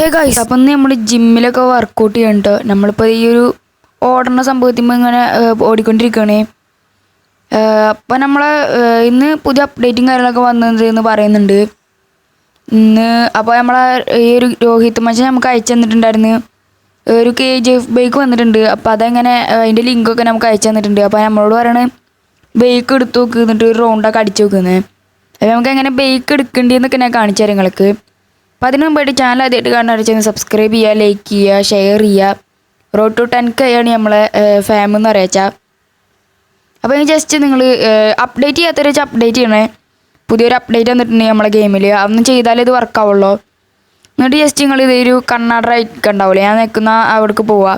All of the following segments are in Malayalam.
ഹേ ഗൈസ് അപ്പം നമ്മൾ ജിമ്മിലൊക്കെ വർക്കൗട്ട് ചെയ്യണ്ടോ നമ്മളിപ്പോൾ ഈ ഒരു ഓടുന്ന സംഭവത്തിൽ ഇങ്ങനെ ഓടിക്കൊണ്ടിരിക്കുകയാണേ അപ്പം നമ്മൾ ഇന്ന് പുതിയ അപ്ഡേറ്റും കാര്യങ്ങളൊക്കെ വന്നത് എന്ന് പറയുന്നുണ്ട്. ഇന്ന് അപ്പോൾ നമ്മളെ ഈ ഒരു രോഹിത് മച്ചാൻ നമുക്ക് അയച്ചു തന്നിട്ടുണ്ടായിരുന്നു. ഒരു കെ ജി എഫ് ബൈക്ക് വന്നിട്ടുണ്ട്. അപ്പോൾ അതെങ്ങനെ അതിന്റെ ലിങ്കൊക്കെ നമുക്ക് അയച്ചു തന്നിട്ടുണ്ട്. അപ്പോൾ നമ്മളോട് പറയണേ ബൈക്ക് എടുത്ത് നോക്ക് എന്നിട്ട് ഒരു റൗണ്ടൊക്കെ അടിച്ചു നോക്കുന്നത് അപ്പോൾ നമുക്ക് എങ്ങനെ ബൈക്ക് എടുക്കേണ്ടി എന്നൊക്കെ ഞാൻ കാണിച്ചു തരാം നിങ്ങൾക്ക്. അപ്പോൾ അതിന് മുമ്പായിട്ട് ചാനൽ ആദ്യമായിട്ട് കാണാൻ സബ്സ്ക്രൈബ് ചെയ്യുക ലൈക്ക് ചെയ്യുക ഷെയർ ചെയ്യുക. റോഡ് ടു ടെൻ കെയാണ് നമ്മളെ ഫാം എന്ന് അറിയിച്ചാൽ അപ്പോൾ ഇനി ജസ്റ്റ് നിങ്ങൾ അപ്ഡേറ്റ് ചെയ്യാത്തവരെ വെച്ചാൽ അപ്ഡേറ്റ് ചെയ്യണേ. പുതിയൊരു അപ്ഡേറ്റ് വന്നിട്ടുണ്ടെങ്കിൽ നമ്മളെ ഗെയിമിൽ അതൊന്നും ചെയ്താലേ ഇത് വർക്കാവുള്ളൂ എന്നിട്ട് ജസ്റ്റ് നിങ്ങൾ ഇതൊരു കണ്ണാട റൈറ്റ് ഉണ്ടാവില്ലേ ഞാൻ നിൽക്കുന്ന അവിടേക്ക് പോവുക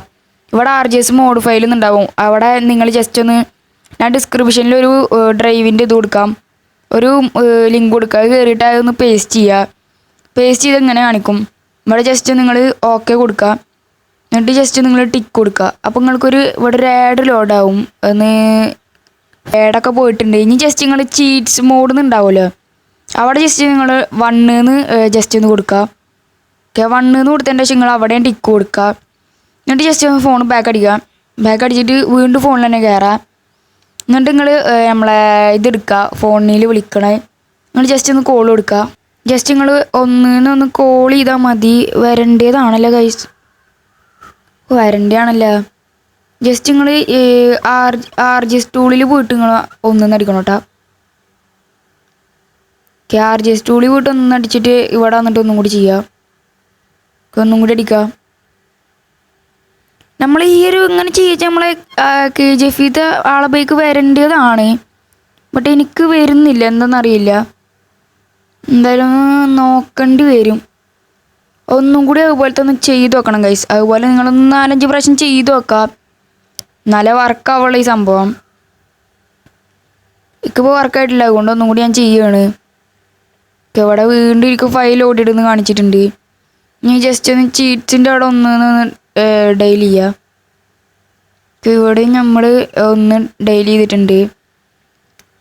ഇവിടെ R G S mode file ഉണ്ടാവും. അവിടെ നിങ്ങൾ ജസ്റ്റ് ഒന്ന് ഞാൻ ഡിസ്ക്രിപ്ഷനിൽ ഒരു ഡ്രൈവിന്റെ ഇത് കൊടുക്കാം. ഒരു ലിങ്ക് കൊടുക്കുക. അത് കയറിയിട്ട് അതൊന്ന് പേസ്റ്റ് ചെയ്യുക. പേസ്റ്റ് ചെയ്ത് ഇങ്ങനെ കാണിക്കും. ഇവിടെ ജസ്റ്റ് നിങ്ങൾ ഓക്കെ കൊടുക്കുക. എന്നിട്ട് ജസ്റ്റ് നിങ്ങൾ ടിക്ക് കൊടുക്കുക. അപ്പോൾ നിങ്ങൾക്കൊരു ഇവിടെ ഒരു ആഡ് ലോഡാവും ഒന്ന് ആഡൊക്കെ പോയിട്ടുണ്ട്. ഇനി ജസ്റ്റ് നിങ്ങൾ ചീറ്റ്സ് മോഡ് ഉണ്ടാവുമല്ലോ. അവിടെ ജസ്റ്റ് നിങ്ങൾ വണ്ണിന്ന് ജസ്റ്റ് ഒന്ന് കൊടുക്കുക. ഓക്കെ വണ്ണിന്ന് കൊടുത്തതിന്റെ ശേഷം നിങ്ങൾ അവിടെയും ടിക്ക് കൊടുക്കുക. എന്നിട്ട് ജസ്റ്റ് ഫോൺ ബാക്ക് അടിക്കുക. ബാക്ക് അടിച്ചിട്ട് വീണ്ടും ഫോണിൽ തന്നെ കയറാം എന്നിട്ട് നിങ്ങൾ നമ്മളെ ഇതെടുക്കുക ഫോണിൽ വിളിക്കണേ. നിങ്ങൾ ജസ്റ്റ് ഒന്ന് കോൾ കൊടുക്കുക. ജസ്റ്റ് നിങ്ങൾ ഒന്നിന്ന് ഒന്ന് കോൾ ചെയ്താൽ മതി. വരേണ്ടതാണല്ലോ കൈസ് വരണ്ടയാണല്ലോ. ജസ്റ്റ് നിങ്ങൾ ആർ ആർ ജി ടൂളിൽ പോയിട്ട് നിങ്ങൾ ഒന്നും അടിക്കണം കേട്ടോ ഓക്കെ ആർ ജി ടൂളിൽ പോയിട്ട് ഒന്നും അടിച്ചിട്ട് ഇവിടെ വന്നിട്ട് ഒന്നും കൂടി ചെയ്യാം. ഒന്നും കൂടി അടിക്കാം. നമ്മൾ ഈ ഒരു ഇങ്ങനെ ചെയ്യിച്ച നമ്മളെ കെ ജെ ആളെ ബൈക്ക് വരേണ്ടതാണ്. ബട്ട് എനിക്ക് വരുന്നില്ല. എന്താണെന്നറിയില്ല എന്തായാലും നോക്കേണ്ടി വരും. ഒന്നും കൂടി അതുപോലത്തെ ഒന്ന് ചെയ്ത് നോക്കണം ഗൈസ് അതുപോലെ നിങ്ങളൊന്ന് നാലഞ്ച് പ്രാവശ്യം ചെയ്ത് നോക്കാം നല്ല വർക്കാവുള്ള ഈ സംഭവം. എനിക്കിപ്പോൾ വർക്കായിട്ടില്ല അതുകൊണ്ട് ഒന്നും കൂടി ഞാൻ ഇപ്പൊ ഇവിടെ വീണ്ടും എനിക്ക് ഫയൽ ഓടിയിടുന്ന് കാണിച്ചിട്ടുണ്ട്. ഇനി ജസ്റ്റ് ഒന്ന് ചീറ്റ്സിന്റെ അവിടെ ഒന്ന് ഡെയിലി ചെയ്യുക ഇവിടെ നമ്മൾ ഒന്ന് ഡെയിലി ചെയ്തിട്ടുണ്ട്.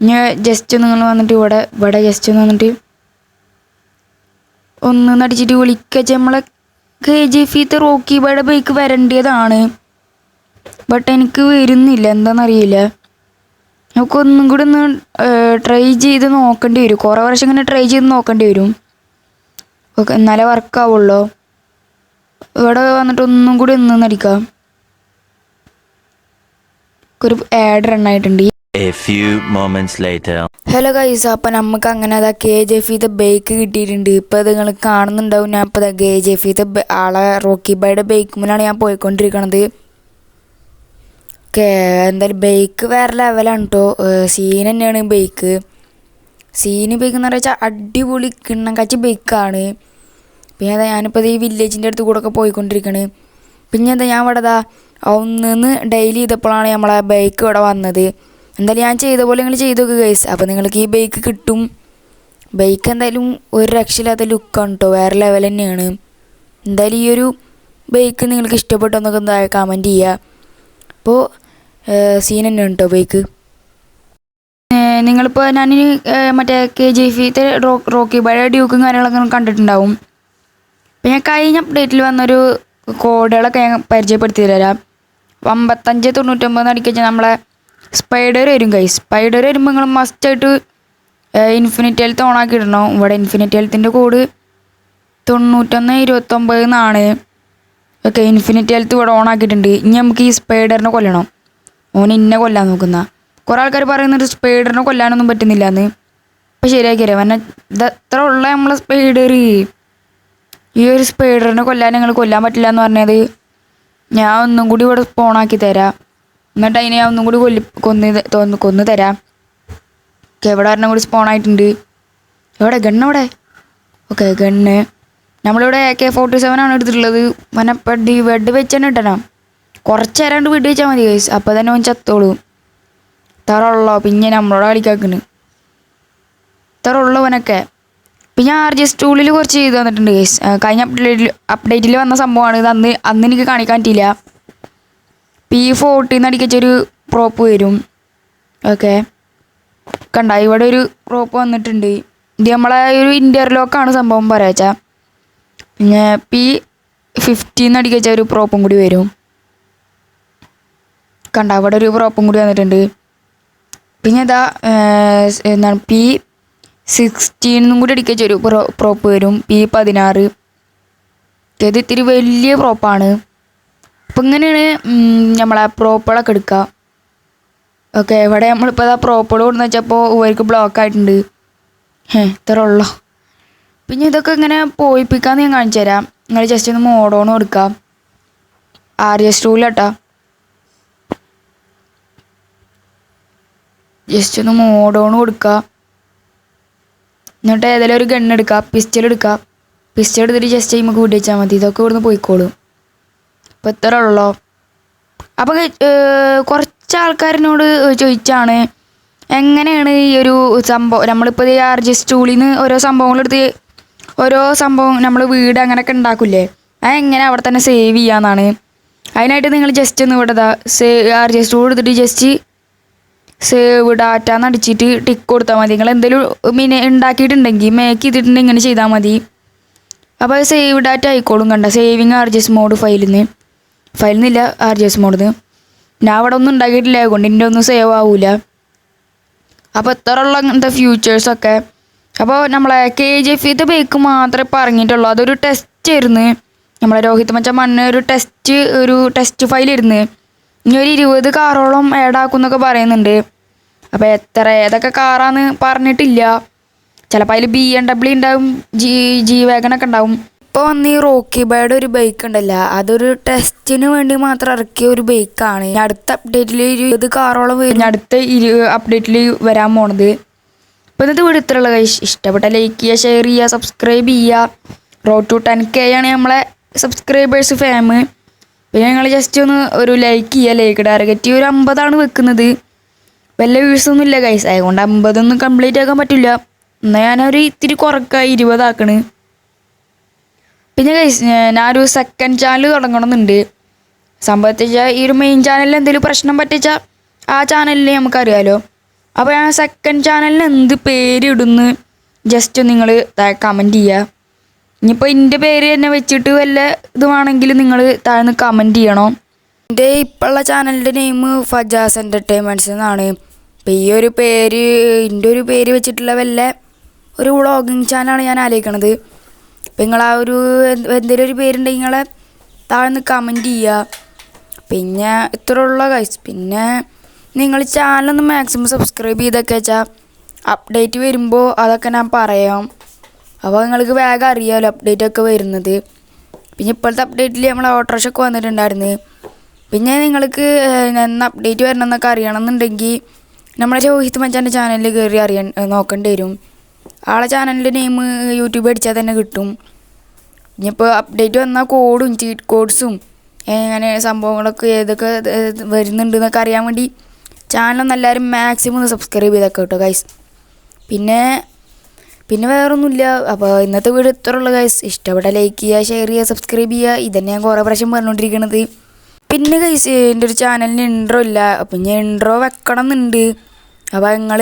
ഇനി ജസ്റ്റ് നിങ്ങൾ വന്നിട്ട് ഇവിടെ ഇവിടെ ജസ്റ്റ് ഒന്ന് വന്നിട്ട് ഒന്ന് നടിച്ചിട്ട് വിളിക്കച്ച നമ്മളെ കെ ജി ഫീത്തെ റോക്കി ബൈയുടെ ബൈക്ക് വരേണ്ടതാണ് ബട്ട് എനിക്ക് വരുന്നില്ല. എന്താണെന്നറിയില്ല നമുക്ക് ഒന്നും കൂടി ഒന്ന് ട്രൈ ചെയ്ത് നോക്കേണ്ടി വരും. കുറേ വർഷം ഇങ്ങനെ ട്രൈ ചെയ്ത് നോക്കേണ്ടി വരും. ഓക്കെ എന്നാലേ വർക്കാവുള്ളൂ ഇവിടെ വന്നിട്ട് ഒന്നും കൂടി ഒന്ന് നടിക്കാം. ഒരു ആഡ് റൺ ഹലോ ഗൈസ് അപ്പം നമുക്ക് അങ്ങനെ അതാ കെ ജെ ഫിത്തെ ബൈക്ക് കിട്ടിയിട്ടുണ്ട്. ഇപ്പം അത് നിങ്ങൾ കാണുന്നുണ്ടാവും. ഞാൻ ഇപ്പം കെ ജെ ഫിത്തെ ആളെ റോക്കി ബൈയുടെ ബൈക്ക് മുന്നിലാണ് ഞാൻ പോയിക്കൊണ്ടിരിക്കണത്. കേ എന്തായാലും ബൈക്ക് വേറെ ലെവലാണ് കേട്ടോ സീൻ തന്നെയാണ് ബൈക്ക് സീന് ബൈക്ക് എന്ന് വെച്ചാൽ അടിപൊളി കിണ്ണക്കാച്ചി ബൈക്കാണ് പിന്നെ അതാ ഞാനിപ്പോൾ ഈ വില്ലേജിന്റെ അടുത്ത് കൂടെ ഒക്കെ പോയിക്കൊണ്ടിരിക്കണ്. പിന്നെ എന്താ ഞാൻ ഇവിടെ ദാ ഒന്നിന്ന് ഡെയിലി ചെയ്തപ്പോഴാണ് നമ്മളെ ബൈക്ക് ഇവിടെ വന്നത്. എന്തായാലും ഞാൻ ചെയ്ത പോലെ നിങ്ങൾ ചെയ്തു നോക്കുക ഗൈസ് അപ്പോൾ നിങ്ങൾക്ക് ഈ ബൈക്ക് കിട്ടും. ബൈക്ക് എന്തായാലും ഒരു രക്ഷയില്ലാത്ത ലുക്കാണ് കേട്ടോ വേറെ ലെവൽ തന്നെയാണ്. എന്തായാലും ഈ ഒരു ബൈക്ക് നിങ്ങൾക്ക് ഇഷ്ടപ്പെട്ടോ എന്നൊക്കെ എന്താ കമന്റ് ചെയ്യുക അപ്പോൾ സീൻ തന്നെയാണ് കേട്ടോ ബൈക്ക് നിങ്ങളിപ്പോൾ ഞാനിനി മറ്റേ കെ ജി എഫിത്തെ റോ റോക്കി ബൈ ഡ്യൂക്കും കാര്യങ്ങളൊക്കെ കണ്ടിട്ടുണ്ടാവും. അപ്പം ഞാൻ കഴിഞ്ഞ അപ്ഡേറ്റിൽ വന്നൊരു കോഡുകളൊക്കെ ഞാൻ പരിചയപ്പെടുത്തി തരാം. അമ്പത്തഞ്ച് തൊണ്ണൂറ്റൊമ്പത് അടിക്കച്ച നമ്മളെ സ്പൈഡർ വരും കൈ സ്പൈഡർ വരുമ്പോൾ നിങ്ങൾ മസ്റ്റായിട്ട് ഇൻഫിനിറ്റി ഹെൽത്ത് ഓണാക്കി ഇടണം. ഇവിടെ ഇൻഫിനിറ്റി ഹെൽത്തിന്റെ കോഡ് തൊണ്ണൂറ്റൊന്ന് ഇരുപത്തൊമ്പത് എന്നാണ് ഓക്കെ ഇൻഫിനിറ്റി ഹെൽത്ത് ഇവിടെ ഓണാക്കിയിട്ടുണ്ട് ഇനി നമുക്ക് ഈ സ്പൈഡറിനെ കൊല്ലണം. ഓൻ ഇന്നെ കൊല്ലാൻ നോക്കുന്ന. കുറേ ആൾക്കാർ പറയുന്നുണ്ട് സ്പൈഡറിനെ കൊല്ലാനൊന്നും പറ്റുന്നില്ല എന്ന് അപ്പം ശരിയാക്കി തരാം കാരണം ഇത് എത്ര ഉള്ള നമ്മളെ സ്പൈഡർ ഈ ഒരു സ്പൈഡറിനെ കൊല്ലാൻ നിങ്ങൾ കൊല്ലാൻ പറ്റില്ല എന്ന് പറഞ്ഞത് ഞാൻ ഒന്നും കൂടി ഇവിടെ സ്പോണാക്കി തരാം. എന്നിട്ട് അതിനെ ഒന്നും കൂടി കൊല്ലി കൊന്ന് തോന്നു കൊന്നു തരാം. ഓക്കെ എവിടെ ഒരെണ്ണം കൂടി സ്പോൺ ആയിട്ടുണ്ട്. എവിടെ? ഗണ്ണ് എവിടെ? Okay gun. നമ്മളിവിടെ കെ ഫോർട്ടി സെവൻ ആണ് എടുത്തിട്ടുള്ളത്. വനപ്പടി വെഡ് വെച്ച് തന്നെ ഇട്ടണം കുറച്ച് നേരം വീട്ടിൽ വെച്ചാൽ മതി ഗൈസ് അപ്പോൾ തന്നെ അവൻ ചത്തോളൂ. തറുള്ളോ പിന്നെ നമ്മളോട് കളിക്കാക്കണ്. ഇത്ര ഉള്ളവനൊക്കെ പിന്നെ ആർ ജി ടൂളിൽ കുറച്ച് ചെയ്ത് തന്നിട്ടുണ്ട് ഗൈസ് കഴിഞ്ഞ അപ്ഡേറ്റിൽ അപ്ഡേറ്റിൽ വന്ന സംഭവമാണ്. ഇത് അന്ന് അന്ന് എനിക്ക് കാണിക്കാൻ പറ്റിയില്ല. പി ഫോർട്ടീന്ന് അടിക്കച്ചൊരു പ്രോപ്പ് വരും. ഓക്കെ കണ്ട ഇവിടെ ഒരു പ്രോപ്പ് വന്നിട്ടുണ്ട്. ഇത് നമ്മളെ ഒരു ഇന്റർലോക്കാണ് സംഭവം പറയാച്ചാ. പിന്നെ പി ഫിഫ്റ്റീന്ന് അടിക്കച്ച ഒരു പ്രോപ്പും കൂടി വരും. കണ്ട ഇവിടെ ഒരു പ്രോപ്പും കൂടി വന്നിട്ടുണ്ട്. പിന്നെ ഇതാ എന്താണ് പി സിക്സ്റ്റീനും കൂടി അടിക്കച്ച പ്രോ പ്രോപ്പ് വരും. പി പതിനാറ്. ഇത് ഇത്തിരി വലിയ പ്രോപ്പാണ് അപ്പം ഇങ്ങനെയാണ് നമ്മളെ പ്രോപ്പളൊക്കെ എടുക്കുക ഓക്കെ ഇവിടെ നമ്മളിപ്പോൾ ഇതാ പ്രോപ്പൾ കൊടുന്ന് വെച്ചപ്പോൾ ഇവർക്ക് ബ്ലോക്ക് ആയിട്ടുണ്ട്. ഏ ഇത്ര ഉള്ളോ? പിന്നെ ഇതൊക്കെ ഇങ്ങനെ പോയിപ്പിക്കാന്ന് ഞാൻ കാണിച്ചു തരാം. നിങ്ങൾ ജസ്റ്റ് ഒന്ന് മോഡോൺ കൊടുക്കുക ആർ എസ് ടൂലാട്ടാ ജസ്റ്റ് ഒന്ന് മോഡോൺ കൊടുക്കുക എന്നിട്ട് ഏതെങ്കിലും ഒരു ഗണ്ണെടുക്കുക പിസ്റ്റൽ എടുക്കുക പിസ്റ്റൽ എടുത്തിട്ട് ജസ്റ്റ് നമുക്ക് വിട്ടു വെച്ചാൽ മതി. ഇതൊക്കെ ഇവിടുന്ന് പോയിക്കോളും. അപ്പോൾ ഇത്ര ഉള്ളോ അപ്പോൾ കുറച്ച് ആൾക്കാരിനോട് ചോദിച്ചാണ് എങ്ങനെയാണ് ഈ ഒരു സംഭവം? നമ്മളിപ്പോൾ ഈ ആർ ജി സ്റ്റൂളിൽ നിന്ന് ഓരോ സംഭവങ്ങളെടുത്ത് ഓരോ സംഭവം നമ്മൾ വീട് അങ്ങനെയൊക്കെ ഉണ്ടാക്കില്ലേ? അത് എങ്ങനെ അവിടെ തന്നെ സേവ് ചെയ്യാന്നാണ്. അതിനായിട്ട് നിങ്ങൾ ജസ്റ്റ് ഒന്ന് ഇവിടെ സേ ആർ ജി സ്റ്റൂൾ എടുത്തിട്ട് ജസ്റ്റ് സേവ് ഡാറ്റ എന്ന് അടിച്ചിട്ട് ടിക്ക് കൊടുത്താൽ മതി. നിങ്ങൾ എന്തെങ്കിലും മിനി ഉണ്ടാക്കിയിട്ടുണ്ടെങ്കിൽ മേക്ക് ചെയ്തിട്ടുണ്ടെങ്കിൽ ഇങ്ങനെ ചെയ്താൽ മതി. അപ്പോൾ അത് സേവ് ഡാറ്റ ആയിക്കോളും കണ്ട? സേവിങ് ആർ ജി മോഡ് ഫയലിൽ നിന്ന് ഫയലിൽ നിന്നില്ല ആർ ജി എസ് മോഡിൽ നിന്ന് ഞാൻ അവിടെ ഒന്നും ഉണ്ടാക്കിയിട്ടില്ല അതുകൊണ്ട് എന്റെ ഒന്നും സേവ് ആവില്ല അപ്പോൾ എത്ര ഉള്ള അങ്ങനത്തെ ഫ്യൂച്ചേഴ്സൊക്കെ അപ്പോൾ നമ്മളെ കെ ജി എഫ് ഇത് ബേക്ക് മാത്രമേ പറഞ്ഞിട്ടുള്ളൂ. അതൊരു ടെസ്റ്റ് ആയിരുന്നു. നമ്മളെ രോഹിത് മച്ച മണ്ണ് ഒരു ടെസ്റ്റ് ഒരു ടെസ്റ്റ് ഫയൽ ഫയലിരുന്ന് ഇനി ഒരു ഇരുപത് കാറോളം ആഡ് ആക്കുമെന്നൊക്കെ പറയുന്നുണ്ട്. അപ്പോൾ എത്ര ഏതൊക്കെ കാറാന്ന് പറഞ്ഞിട്ടില്ല. ചിലപ്പോൾ അതിൽ ബി എം ഡബ്ല്യു ഉണ്ടാവും ജി ജി വാഗനൊക്കെ ഉണ്ടാവും. ഇപ്പോൾ വന്ന് ഈ റോക്കി ബൈയുടെ ഒരു ബൈക്ക് ഉണ്ടല്ലോ അതൊരു ടെസ്റ്റിന് വേണ്ടി മാത്രം ഇറക്കിയ ഒരു ബൈക്കാണ് അടുത്ത അപ്ഡേറ്റിൽ ഇരുപത് കാറോളം വരും? അടുത്ത ഇരു അപ്ഡേറ്റിൽ വരാൻ പോണത്. അപ്പോൾ ഇന്നത്തെ വീട് ഇത്രയുള്ള ഇഷ്ടപ്പെട്ട ലൈക്ക് ചെയ്യുക ഷെയർ ചെയ്യുക സബ്സ്ക്രൈബ് ചെയ്യുക. റോ ടു ടെൻ കെ ആണ് നമ്മളെ സബ്സ്ക്രൈബേഴ്സ് ഫാം പിന്നെ ഞങ്ങൾ ജസ്റ്റ് ഒന്ന് ഒരു ലൈക്ക് ചെയ്യുക ലൈക്ക് ടാർഗറ്റ് ഒരു അമ്പതാണ് വെക്കുന്നത്. വല്ല വ്യൂസ് ഒന്നും ഇല്ല കൈസ് അതുകൊണ്ട് അമ്പതൊന്നും കംപ്ലീറ്റ് ആക്കാൻ പറ്റില്ല. എന്നാൽ ഞാനൊരു ഇത്തിരി കുറക്കായി ഇരുപതാക്കണ്. പിന്നെ ഗൈസ് ഞാനൊരു സെക്കൻഡ് ചാനൽ തുടങ്ങണമെന്നുണ്ട്. സംഭവത്തിൽ ഈ ഒരു മെയിൻ ചാനലിൽ എന്തെങ്കിലും പ്രശ്നം പറ്റിച്ചാൽ ആ ചാനലിൽ നമുക്കറിയാലോ. അപ്പോൾ ഞാൻ സെക്കൻഡ് ചാനലിന് എന്ത് പേര് ഇടുന്ന്? ജസ്റ്റ് നിങ്ങൾ കമന്റ് ചെയ്യുക ഇനിയിപ്പോൾ എന്റെ പേര് തന്നെ വെച്ചിട്ട് വല്ല ഇതുവാണെങ്കിൽ നിങ്ങൾ താഴ്ന്ന് കമന്റ് ചെയ്യണം? എന്റെ ഇപ്പോഴുള്ള ചാനലിന്റെ നെയിം ഫജാസ് എന്റർടൈൻമെന്റ്സ് എന്നാണ്. ഇപ്പം ഈ ഒരു പേര് എന്റെ ഒരു പേര് വെച്ചിട്ടുള്ള വല്ല ഒരു വ്ളോഗിങ് ചാനലാണ് ഞാൻ ആലോചിക്കണത്. അപ്പം നിങ്ങൾ ആ ഒരു എന്ത് എന്തെങ്കിലും ഒരു പേരുണ്ടെങ്കിൽ നിങ്ങളെ താഴ്ന്ന് കമന്റ് ചെയ്യുക പിന്നെ ഇത്രയുള്ള കൈസ് പിന്നെ നിങ്ങൾ ചാനലൊന്ന് മാക്സിമം സബ്സ്ക്രൈബ് ചെയ്തൊക്കെ വെച്ചാൽ അപ്ഡേറ്റ് വരുമ്പോൾ അതൊക്കെ ഞാൻ പറയാം. അപ്പോൾ നിങ്ങൾക്ക് വേഗം അറിയാമല്ലോ അപ്ഡേറ്റ് ഒക്കെ വരുന്നത്. പിന്നെ ഇപ്പോഴത്തെ അപ്ഡേറ്റിൽ നമ്മൾ ഓട്ടോറിക്ഷ ഒക്കെ വന്നിട്ടുണ്ടായിരുന്നു. പിന്നെ നിങ്ങൾക്ക് എന്ന അപ്ഡേറ്റ് വരണമെന്നൊക്കെ അറിയണമെന്നുണ്ടെങ്കിൽ നമ്മുടെ രോഹിത് മച്ചാന്റെ ചാനലിൽ കയറി അറിയാൻ നോക്കേണ്ടി വരും. ആളെ ചാനലിന്റെ നെയിം യൂട്യൂബ് അടിച്ചാൽ തന്നെ കിട്ടും. ഇനിയിപ്പോൾ അപ്ഡേറ്റ് വന്നാൽ കോഡും ചീറ്റ് കോഡ്സും എങ്ങനെ സംഭവങ്ങളൊക്കെ ഏതൊക്കെ ഏത് വരുന്നുണ്ട് എന്നൊക്കെ അറിയാൻ വേണ്ടി ചാനലൊന്നും എല്ലാവരും മാക്സിമം ഒന്ന് സബ്സ്ക്രൈബ് ചെയ്തൊക്കെ കേട്ടോ ഗൈസ് പിന്നെ പിന്നെ വേറൊന്നുമില്ല. അപ്പോൾ ഇന്നത്തെ വീഡിയോ ഇത്ര ഉള്ളു ഗൈസ് ഇഷ്ടപ്പെട്ട ലൈക്ക് ചെയ്യുക ഷെയർ ചെയ്യുക സബ്സ്ക്രൈബ് ചെയ്യുക. ഇതന്നെ ഞാൻ കുറേ പ്രാവശ്യം പറഞ്ഞുകൊണ്ടിരിക്കണത് പിന്നെ ഗൈസ് എന്റെ ഒരു ചാനലിന് ഇൻട്രോ ഇല്ല. അപ്പം ഞാൻ ഇൻട്രോ വെക്കണം എന്നുണ്ട് അപ്പോൾ നിങ്ങൾ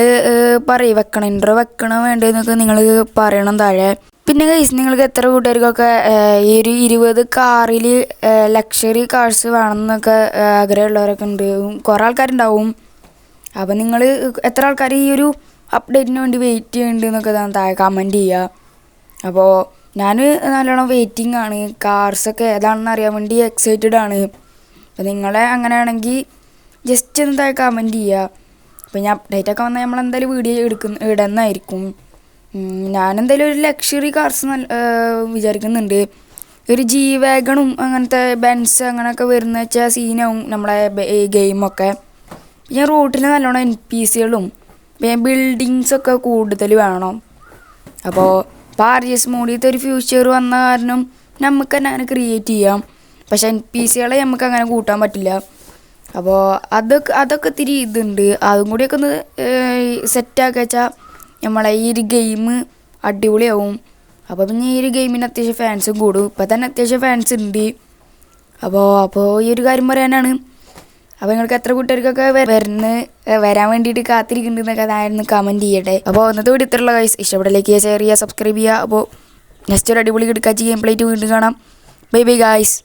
പറയും വെക്കണം ഇൻട്രോ വെക്കണം വേണ്ടതെന്നൊക്കെ നിങ്ങൾ പറയണം താഴെ. പിന്നെ ഗൈസ് നിങ്ങൾക്ക് എത്ര കൂട്ടുകാർക്കൊക്കെ ഈ ഒരു ഇരുപത് കാറിൽ ലക്ഷറി കാർസ് വേണമെന്നൊക്കെ ആഗ്രഹമുള്ളവരൊക്കെ ഉണ്ട്. കുറേ ആൾക്കാരുണ്ടാവും. അപ്പോൾ നിങ്ങൾ എത്ര ആൾക്കാർ ഈ ഒരു അപ്ഡേറ്റിന് വേണ്ടി വെയിറ്റ് ചെയ്യുന്നുണ്ട് എന്നൊക്കെ താഴെ കമന്റ് ചെയ്യുക അപ്പോൾ ഞാൻ നല്ലോണം വെയിറ്റിംഗ് ആണ്. കാർസൊക്കെ ഏതാണെന്ന് അറിയാൻ വേണ്ടി എക്സൈറ്റഡ് ആണ്. അപ്പോൾ നിങ്ങളെ അങ്ങനെയാണെങ്കിൽ ജസ്റ്റ് ഒന്ന് താഴെ കമന്റ് ചെയ്യുക അപ്പോൾ ഞാൻ അപ്ഡേറ്റ് ഒക്കെ വന്നാൽ നമ്മൾ എന്തായാലും വീഡിയോ എടുക്കുന്ന ഇടുന്നതായിരിക്കും. ഞാനെന്തായാലും ഒരു ലക്ഷറി കാർസ് വിചാരിക്കുന്നുണ്ട്. ഒരു ജി വാഗണും അങ്ങനത്തെ ബെൻസ് അങ്ങനെയൊക്കെ വരുന്ന വെച്ചാൽ സീനാവും നമ്മളെ ഗെയിമൊക്കെ ഞാൻ റോട്ടിൽ നല്ലോണം എൻ പി സികളും പിന്നെ ബിൽഡിങ്സൊക്കെ കൂടുതൽ വേണം. അപ്പോൾ എസ് മോഡിയത്തെ ഒരു ഫ്യൂച്ചർ വന്ന കാരണം നമുക്ക് തന്നെ അങ്ങനെ ക്രിയേറ്റ് ചെയ്യാം. പക്ഷേ എൻ പി സികളെ നമുക്ക് അങ്ങനെ കൂട്ടാൻ പറ്റില്ല. അപ്പോൾ അതൊക്കെ അതൊക്കെ ഇത്തിരി ഇതുണ്ട്. അതും കൂടിയൊക്കെ ഒന്ന് സെറ്റാക്കി വെച്ചാൽ നമ്മളെ ഈ ഒരു ഗെയിം അടിപൊളിയാവും. അപ്പോൾ പിന്നെ ഈ ഒരു ഗെയിമിന് അത്യാവശ്യം ഫാൻസും കൂടും. ഇപ്പം തന്നെ അത്യാവശ്യം ഫാൻസ് ഉണ്ട് അപ്പോൾ അപ്പോൾ ഈ ഒരു കാര്യം പറയാനാണ്. അപ്പോൾ നിങ്ങൾക്ക് എത്ര കൂട്ടുകാർക്കൊക്കെ വരുന്ന വരാൻ വേണ്ടിയിട്ട് കാത്തിരിക്കുന്നുണ്ടെന്നൊക്കെ അതായിരുന്നു കമന്റ് ചെയ്യട്ടെ. അപ്പോൾ ഇന്നത്തെ വീട് ഇത്രയുള്ള കൈസ് ഇഷ്ടപ്പെട്ട ലൈക്ക് ചെയ്യുക ഷെയർ ചെയ്യുക സബ്സ്ക്രൈബ് ചെയ്യുക. അപ്പോൾ നെക്സ്റ്റ് ഒരു അടിപൊളി കിടക്കാച്ചി ഗെയിം പ്ലേറ്റ് വീണ്ടും കാണാം. Bye bye guys